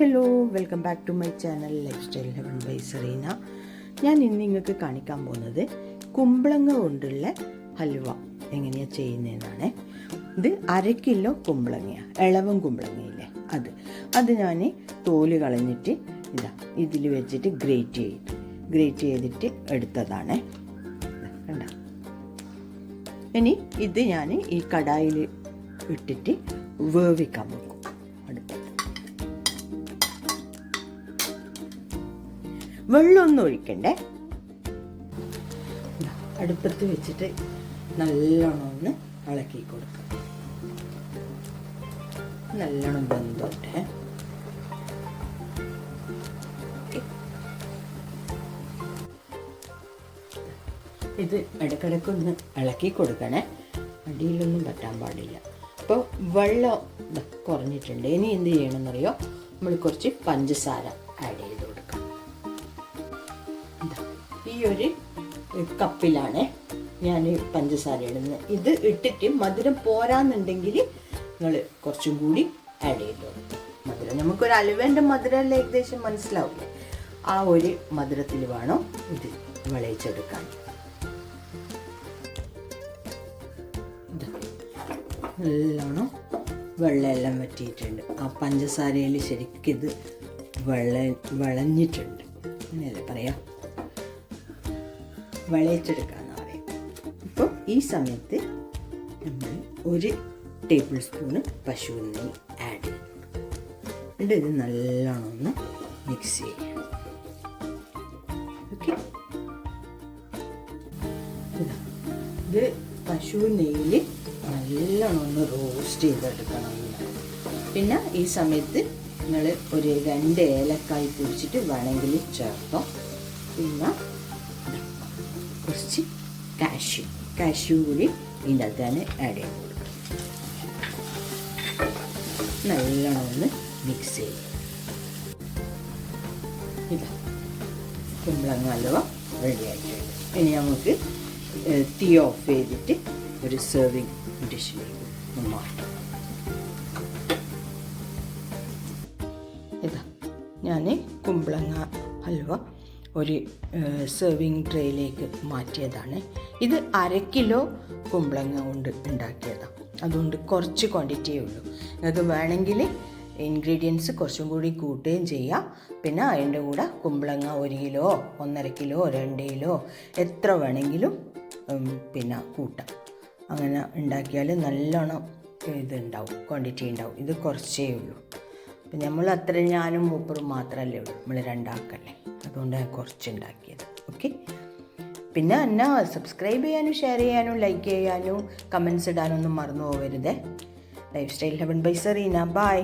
Hello welcome back to my channel lifestyle heaven by Serena ഞാൻ ഇന്ന് നിങ്ങൾക്ക് കാണിക്കാൻ പോകുന്നത് കുമ്പളങ്ങ കൊണ്ടുള്ള ഹൽവ എങ്ങനെയാണ് ചെയ്യുന്നതെന്നാണ്. ഇത് അര കിലോ കുമ്പളങ്ങയാണ് ഇളവും കുമ്പളങ്ങയില്ലേ അത്. അത് ഞാൻ തോൽ കളഞ്ഞിട്ട് ഇതാ ഇതിൽ വെച്ചിട്ട് ഗ്രേറ്റ് ചെയ്തു. ഗ്രേറ്റ് ചെയ്തിട്ട് എടുത്തതാണ്. ഇനി ഇത് ഞാൻ ഈ കടായിൽ ഇട്ടിട്ട് വേവിക്കാൻ വെക്കും വെള്ളമൊന്നും ഒഴിക്കണ്ടേ? അടുപ്പത്ത് വെച്ചിട്ട് നല്ലോണം ഒന്ന് ഇളക്കി കൊടുക്കുക നല്ലോണം വെന്തോട്ടെ. ഇത് ഇടയ്ക്കിടയ്ക്കൊന്ന് ഇളക്കി കൊടുക്കണേ. അടിയിലൊന്നും പറ്റാൻ പാടില്ല. അപ്പോൾ വെള്ളം കുറഞ്ഞിട്ടുണ്ട്. ഇനി എന്ത് ചെയ്യണമെന്നറിയോ? നമ്മൾ കുറച്ച് പഞ്ചസാര ആഡ് ചെയ്ത് ഒരു കപ്പിലാണ്. ഞാൻ പഞ്ചസാര ഇടുന്നത് ഇത് ഇട്ടിട്ട് മധുരം പോരാന്നുണ്ടെങ്കിൽ നിങ്ങൾ കുറച്ചും കൂടി ആഡ് ചെയ്തോ. മധുരം നമുക്കൊരു അലുവേന്റെ മധുരമല്ല ഏകദേശം മനസ്സിലാവും ആ ഒരു മധുരത്തിൽ വേണം ഇത് വിളയിച്ചെടുക്കാൻ. നല്ലോണം വെള്ളമെല്ലാം വറ്റിയിട്ടുണ്ട്. ആ പഞ്ചസാരയിൽ ശരിക്കും ഇത് വെള്ള വിളഞ്ഞിട്ടുണ്ട്. അങ്ങനെയല്ലേ പറയാം? വിളയിച്ചെടുക്കാന്ന് പറയും. അപ്പോൾ ഈ സമയത്ത് നമ്മൾ ഒരു ടേബിൾ സ്പൂണ് പശു നെയ്യ് ആഡ് ചെയ്യും. എന്നിട്ട് ഇത് നല്ലോണം ഒന്ന് മിക്സ് ചെയ്യാം. ഇതാ. പശു നെയ്യിൽ നല്ലോണം റോസ്റ്റ് ചെയ്തെടുക്കണം. പിന്നെ ഈ സമയത്ത് നിങ്ങൾ ഒരു രണ്ട് ഏലക്കായി പൊടിച്ചിട്ട് വേണമെങ്കിൽ ചേർക്കാം. പിന്നെ കുറച്ച് കാഷ്യൂ. കാഷ്യൂ കൂടി ഇതിന്റെ തന്നെ ആഡ് ചെയ്ത് കൊടുക്കും നല്ലോണം ഒന്ന് മിക്സ് ചെയ്യും. ഇതാ. കുമ്പളങ്ങ ഹലുവ റെഡി ആയിട്ടുണ്ട്. ഇനി നമുക്ക് തീ ഓഫ് ചെയ്തിട്ട് ഒരു സെർവിങ് ഡിഷിലേക്ക് മാറ്റാം. ഇതാ. ഞാൻ കുമ്പളങ്ങ ഹൽവ ഒരു സെർവിങ് ട്രേയിലേക്ക് മാറ്റിയതാണ്. ഇത് അര കിലോ കുമ്പളങ്ങ കൊണ്ട് ഉണ്ടാക്കിയതാണ് അതുകൊണ്ട് കുറച്ച് ക്വാണ്ടിറ്റിയേ ഉള്ളൂ. നിങ്ങൾക്ക് വേണമെങ്കിൽ ഇൻഗ്രീഡിയൻസ് കുറച്ചും കൂടി കൂട്ടുകയും ചെയ്യാം. പിന്നെ അതിന്റെ കൂടെ കുമ്പളങ്ങ ഒരു കിലോ ഒന്നര കിലോ രണ്ട് കിലോ എത്ര വേണമെങ്കിലും പിന്നെ കൂട്ടാം. അങ്ങനെ ഉണ്ടാക്കിയാൽ നല്ലോണം ഇതുണ്ടാവും ക്വാണ്ടിറ്റി ഉണ്ടാവും. ഇത് കുറച്ചേ ഉള്ളൂ. അപ്പം നമ്മൾ അത്ര ഞാനും മൂപ്പറും മാത്രമല്ലേ ഉള്ളൂ. നമ്മൾ രണ്ടാക്കല്ലേ അതുകൊണ്ട് ഞാൻ കുറച്ച് ഉണ്ടാക്കിയത് ഓക്കെ പിന്നെ എന്നെ സബ്സ്ക്രൈബ് ചെയ്യാനും ഷെയർ ചെയ്യാനും ലൈക്ക് ചെയ്യാനും കമൻസ് ഇടാനൊന്നും മറന്നു പോകരുതേ lifestyle heaven by Serena bye